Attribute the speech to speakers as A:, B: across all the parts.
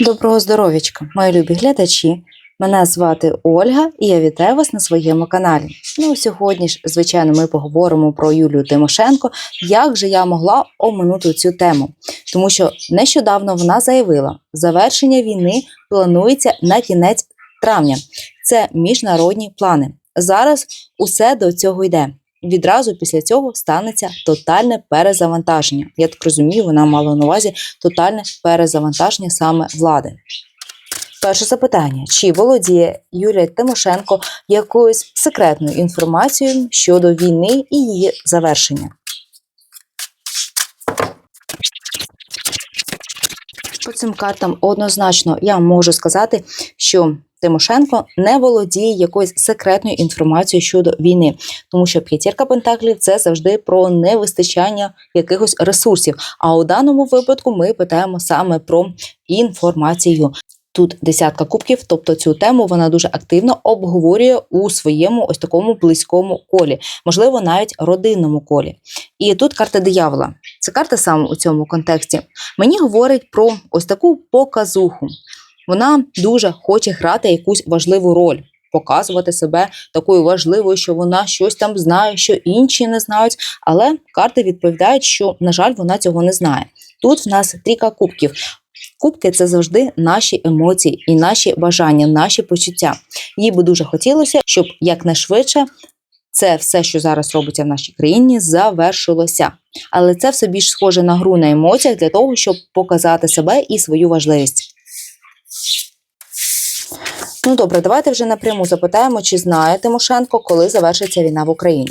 A: Доброго здоров'ячка, мої любі глядачі. Мене звати Ольга і я вітаю вас на своєму каналі. Ну, сьогодні ж, звичайно, ми поговоримо про Юлію Тимошенко, як же я могла оминути цю тему. Тому що нещодавно вона заявила, завершення війни планується на кінець травня. Це міжнародні плани. Зараз усе до цього йде. Відразу після цього станеться тотальне перезавантаження. Я так розумію, вона мала на увазі тотальне перезавантаження саме влади. Перше запитання: чи володіє Юлія Тимошенко якоюсь секретною інформацією щодо війни і її завершення? По цим картам однозначно я можу сказати, що Тимошенко не володіє якоюсь секретною інформацією щодо війни, тому що п'ятірка пентаклів це завжди про невистачання якихось ресурсів. А у даному випадку ми питаємо саме про інформацію. Тут десятка кубків, тобто цю тему вона дуже активно обговорює у своєму ось такому близькому колі, можливо, навіть родинному колі. І тут карта диявола. Це карта саме у цьому контексті. Мені говорить про ось таку показуху. Вона дуже хоче грати якусь важливу роль, показувати себе такою важливою, що вона щось там знає, що інші не знають. Але карти відповідають, що, на жаль, вона цього не знає. Тут в нас трійка кубків. Кубки це завжди наші емоції і наші бажання, наші почуття. Їй би дуже хотілося, щоб якнайшвидше це все, що зараз робиться в нашій країні, завершилося. Але це все більш схоже на гру на емоціях для того, щоб показати себе і свою важливість. Ну добре, давайте вже напряму запитаємо, чи знає Тимошенко, коли завершиться війна в Україні.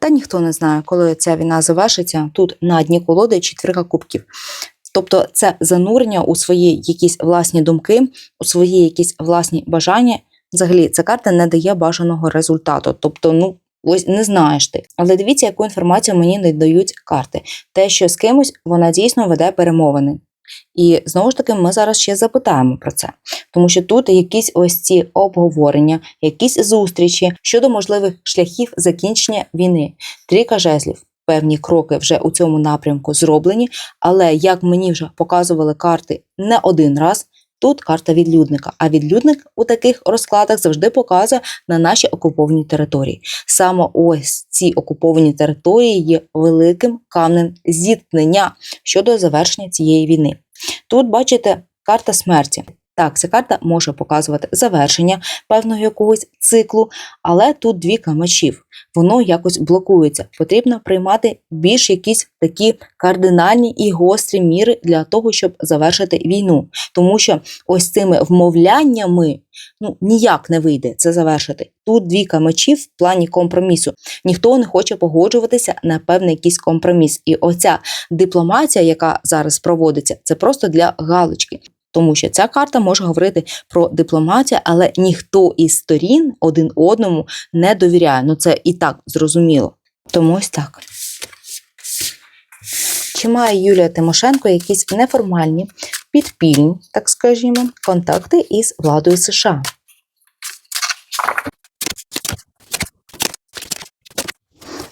A: Та ніхто не знає, коли ця війна завершиться. Тут на дні колоди четвірка кубків. Тобто це занурення у свої якісь власні думки, у свої якісь власні бажання. Взагалі, ця карта не дає бажаного результату. Тобто, ну ось не знаєш ти. Але дивіться, яку інформацію мені не дають карти. Те, що з кимось вона дійсно веде перемовини. І знову ж таки, ми зараз ще запитаємо про це, тому що тут якісь ось ці обговорення, якісь зустрічі щодо можливих шляхів закінчення війни. Трійка жезлів. Певні кроки вже у цьому напрямку зроблені, але як мені вже показували карти не один раз, тут карта відлюдника. А відлюдник у таких розкладах завжди показує на наші окуповані території. Саме ось ці окуповані території є великим камнем зіткнення щодо завершення цієї війни. Тут бачите карта смерті. Так, ця карта може показувати завершення певного якогось циклу, але тут двіка мечів. Воно якось блокується. Потрібно приймати більш якісь такі кардинальні і гострі міри для того, щоб завершити війну. Тому що ось цими вмовляннями ну ніяк не вийде це завершити. Тут двіка мечів в плані компромісу. Ніхто не хоче погоджуватися на певний якийсь компроміс. І оця дипломатія, яка зараз проводиться, це просто для галочки. Тому що ця карта може говорити про дипломатію, але ніхто із сторін один одному не довіряє. Ну це і так зрозуміло. Тому ось так. Чи має Юлія Тимошенко якісь неформальні, підпільні, так скажімо, контакти із владою США?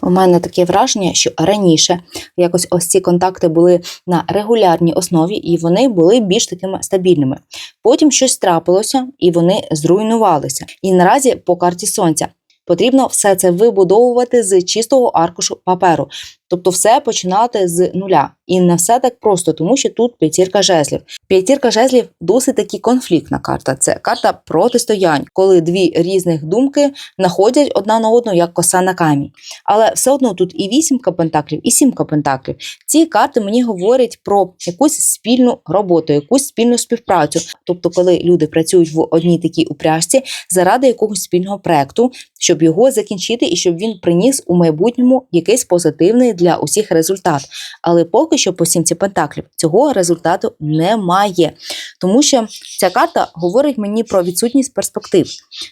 A: У мене таке враження, що раніше якось ось ці контакти були на регулярній основі, і вони були більш такими стабільними. Потім щось трапилося, і вони зруйнувалися. І наразі по карті сонця потрібно все це вибудовувати з чистого аркушу паперу. Тобто все починати з нуля. І не все так просто, тому що тут п'ятірка жезлів. П'ятірка жезлів досить таки конфліктна карта. Це карта протистоянь, коли дві різних думки находять одна на одну як коса на камінь. Але все одно тут і вісімка пентаклів, і сімка пентаклів. Ці карти мені говорять про якусь спільну роботу, якусь спільну співпрацю. Тобто, коли люди працюють в одній такій упряжці заради якогось спільного проекту, щоб його закінчити і щоб він приніс у майбутньому якийсь позитивний для усіх результат. Але поки що по сімці пентаклів цього результату немає. Тому що ця карта говорить мені про відсутність перспектив.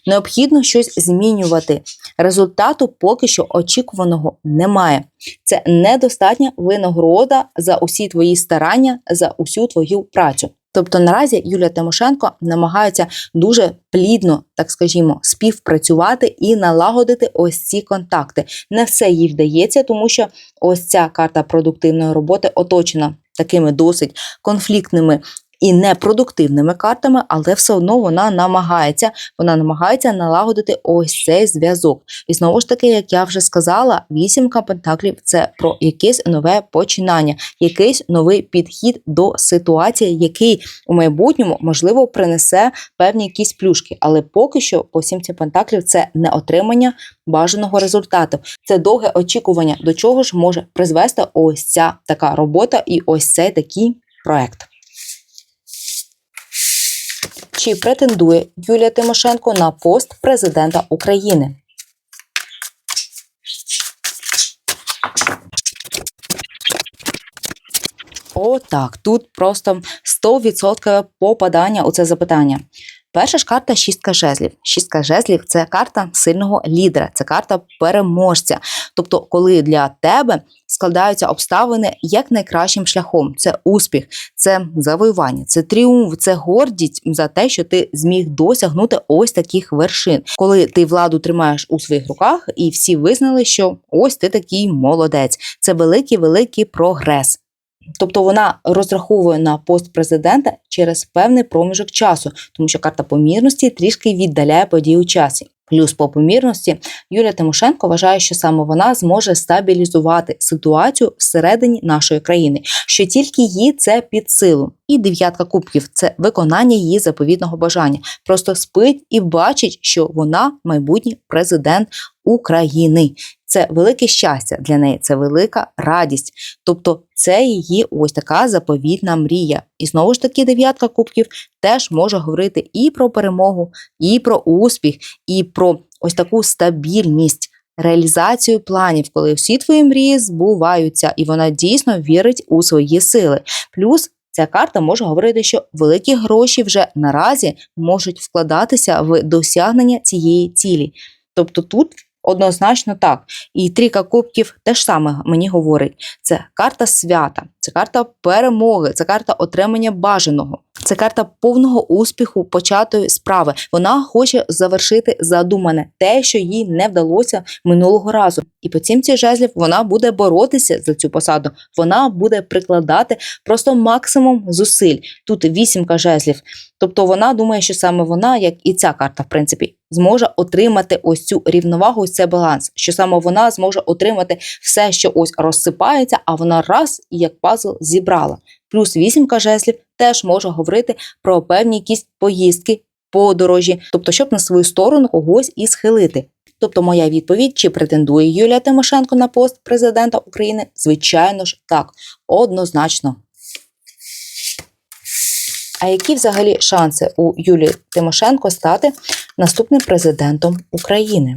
A: Необхідно щось змінювати. Результату поки що очікуваного немає. Це недостатня винагорода за усі твої старання, за усю твою працю. Тобто наразі Юлія Тимошенко намагається дуже плідно, так скажімо, співпрацювати і налагодити ось ці контакти. Не все їй вдається, тому що ось ця карта продуктивної роботи оточена такими досить конфліктними. І непродуктивними картами, але все одно вона намагається, вона намагається налагодити ось цей зв'язок. І знову ж таки, як я вже сказала, вісімка пентаклів це про якесь нове починання, якийсь новий підхід до ситуації, який у майбутньому можливо принесе певні якісь плюшки. Але поки що по сімці пентаклів це не отримання бажаного результату. Це довге очікування, до чого ж може призвести ось ця така робота і ось цей такий проект. Чи претендує Юлія Тимошенко на пост президента України? О, так, тут просто 100% попадання у це запитання. Перша ж карта шістка жезлів. Шістка жезлів це карта сильного лідера, це карта переможця. Тобто, коли для тебе складаються обставини як найкращим шляхом, це успіх, це завоювання, це тріумф, це гордість за те, що ти зміг досягнути ось таких вершин, коли ти владу тримаєш у своїх руках, і всі визнали, що ось ти такий молодець. Це великий великий прогрес. Тобто вона розраховує на пост президента через певний проміжок часу, тому що карта помірності трішки віддаляє події у часі. Плюс по помірності Юлія Тимошенко вважає, що саме вона зможе стабілізувати ситуацію всередині нашої країни, що тільки їй це під силу. І дев'ятка кубків це виконання її заповітного бажання. Просто спить і бачить, що вона майбутній президент України. Це велике щастя для неї, це велика радість. Тобто, це її ось така заповітна мрія. І знову ж таки, дев'ятка кубків теж може говорити і про перемогу, і про успіх, і про ось таку стабільність. Реалізацію планів, коли всі твої мрії збуваються, і вона дійсно вірить у свої сили. Плюс ця карта може говорити, що великі гроші вже наразі можуть вкладатися в досягнення цієї цілі. Тобто тут однозначно так. І трійка кубків теж саме мені говорить: це карта свята, це карта перемоги, це карта отримання бажаного. Це карта повного успіху початої справи. Вона хоче завершити задумане те, що їй не вдалося минулого разу. І по цімці жезлів вона буде боротися за цю посаду. Вона буде прикладати просто максимум зусиль. Тут вісімка жезлів. Тобто вона думає, що саме вона, як і ця карта, в принципі, зможе отримати ось цю рівновагу, ось цей баланс. Що саме вона зможе отримати все, що ось розсипається, а вона раз і як пазл зібрала. Плюс вісімка жезлів теж може говорити про певні якісь поїздки, подорожі, тобто, щоб на свою сторону когось і схилити. Тобто, моя відповідь, чи претендує Юлія Тимошенко на пост президента України? Звичайно ж, так, однозначно. А які взагалі шанси у Юлії Тимошенко стати наступним президентом України?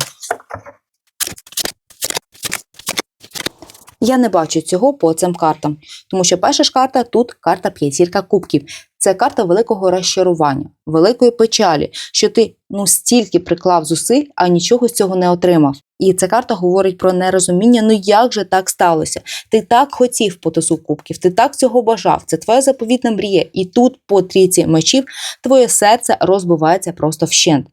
A: Я не бачу цього по цим картам, тому що перша ж карта тут карта п'ятірка кубків. Це карта великого розчарування, великої печалі, що ти ну стільки приклав зусиль, а нічого з цього не отримав. І ця карта говорить про нерозуміння. Ну як же так сталося? Ти так хотів по тусу кубків, ти так цього бажав. Це твоя заповітна мрія. І тут, по трійці мечів, твоє серце розбивається просто вщент.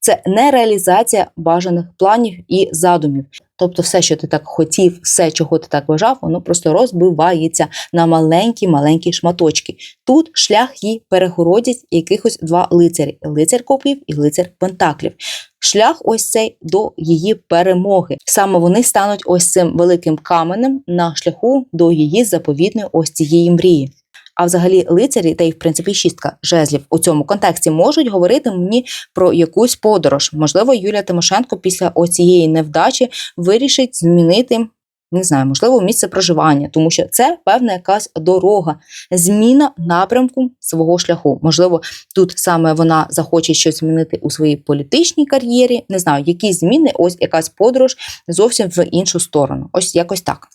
A: Це не реалізація бажаних планів і задумів. Тобто, все, що ти так хотів, все, чого ти так бажав, воно просто розбивається на маленькі-маленькі шматочки. Тут шлях їй перегородять якихось два лицарі: лицар копів і лицар пентаклів. Шлях ось цей до її перемоги. Саме вони стануть ось цим великим каменем на шляху до її заповітної ось цієї мрії. А взагалі лицарі, та й в принципі шістка жезлів у цьому контексті можуть говорити мені про якусь подорож. Можливо, Юлія Тимошенко після оцієї невдачі вирішить змінити. Не знаю, можливо, місце проживання, тому що це певна якась дорога, зміна напрямку свого шляху. Можливо, тут саме вона захоче щось змінити у своїй політичній кар'єрі. Не знаю, які зміни, ось якась подорож зовсім в іншу сторону. Ось якось так.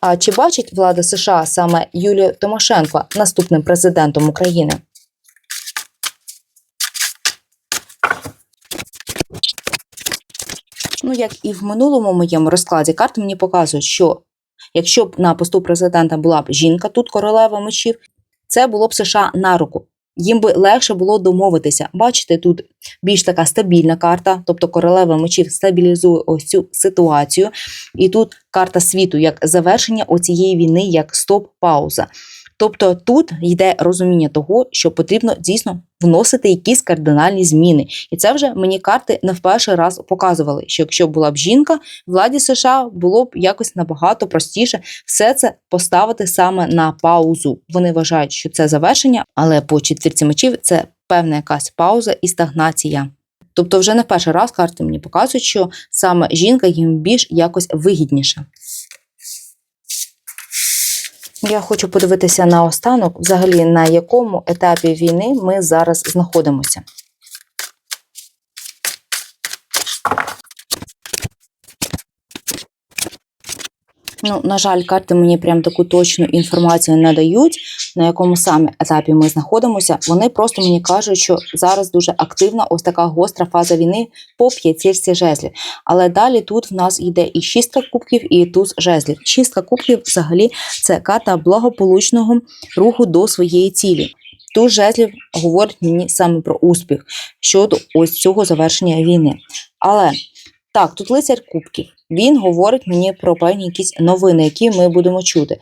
A: А чи бачить влада США саме Юлію Тимошенко наступним президентом України? Ну, як і в минулому моєму розкладі, карти мені показують, що якщо б на посту президента була б жінка, тут королева мечів, це було б США на руку. Їм би легше було домовитися. Бачите, тут більш така стабільна карта, тобто королева мечів стабілізує ось цю ситуацію. І тут карта світу як завершення оцієї війни, як стоп-пауза. Тобто тут йде розуміння того, що потрібно дійсно вносити якісь кардинальні зміни. І це вже мені карти не в перший раз показували, що якщо була б жінка, владі США було б якось набагато простіше все це поставити саме на паузу. Вони вважають, що це завершення, але по четвірці мечів це певна якась пауза і стагнація. Тобто, вже не перший раз карти мені показують, що саме жінка їм більш якось вигідніша. Я хочу подивитися на останок, взагалі на якому етапі війни ми зараз знаходимося. Ну, на жаль, карти мені прям таку точну інформацію не дають, на якому саме етапі ми знаходимося. Вони просто мені кажуть, що зараз дуже активна ось така гостра фаза війни по п'ятірці жезлів. Але далі тут в нас йде і шістка кубків, і туз жезлів. Шістка кубків взагалі це карта благополучного руху до своєї цілі. Туз жезлів говорить мені саме про успіх щодо ось цього завершення війни. Але так, тут лицар кубків. Він говорить мені про певні якісь новини, які ми будемо чути.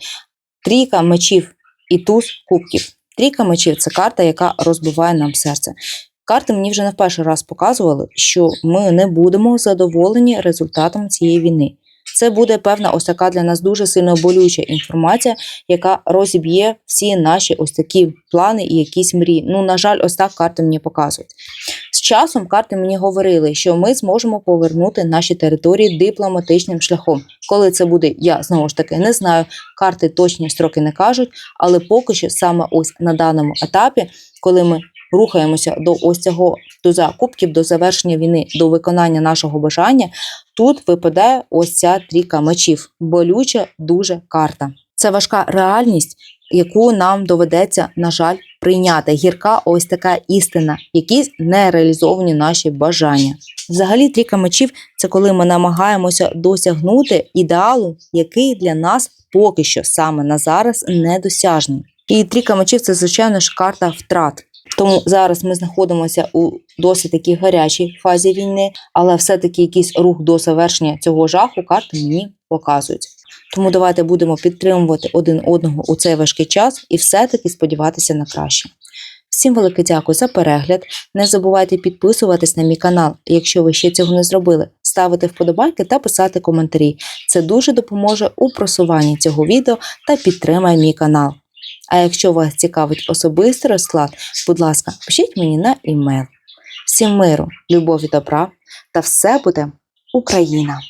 A: Трійка мечів і туз кубків. Трійка мечів це карта, яка розбиває нам серце. Карти мені вже не в перший раз показували, що ми не будемо задоволені результатом цієї війни. Це буде певна ось така для нас дуже сильно болюча інформація, яка розіб'є всі наші ось такі плани і якісь мрії. Ну, на жаль, ось так карти мені показують. Часом карти мені говорили, що ми зможемо повернути наші території дипломатичним шляхом. Коли це буде, я знову ж таки не знаю. Карти точні строки не кажуть, але поки що саме ось на даному етапі, коли ми рухаємося до ось цього туза кубків, до завершення війни, до виконання нашого бажання, тут випадає ось ця трійка мечів. Болюча дуже карта. Це важка реальність, яку нам доведеться, на жаль, прийняти. Гірка ось така істина, якісь нереалізовані наші бажання. Взагалі, трійка мечів це коли ми намагаємося досягнути ідеалу, який для нас поки що саме на зараз недосяжний. І трійка мечів це, звичайно ж, карта втрат. Тому зараз ми знаходимося у досить такій гарячій фазі війни, але все-таки якийсь рух до завершення цього жаху карти мені показують. Тому давайте будемо підтримувати один одного у цей важкий час і все-таки сподіватися на краще. Всім велике дякую за перегляд. Не забувайте підписуватись на мій канал, якщо ви ще цього не зробили, ставити вподобайки та писати коментарі. Це дуже допоможе у просуванні цього відео та підтримає мій канал. А якщо вас цікавить особистий розклад, будь ласка, пишіть мені на імейл. Всім миру, любові, добра та все буде Україна!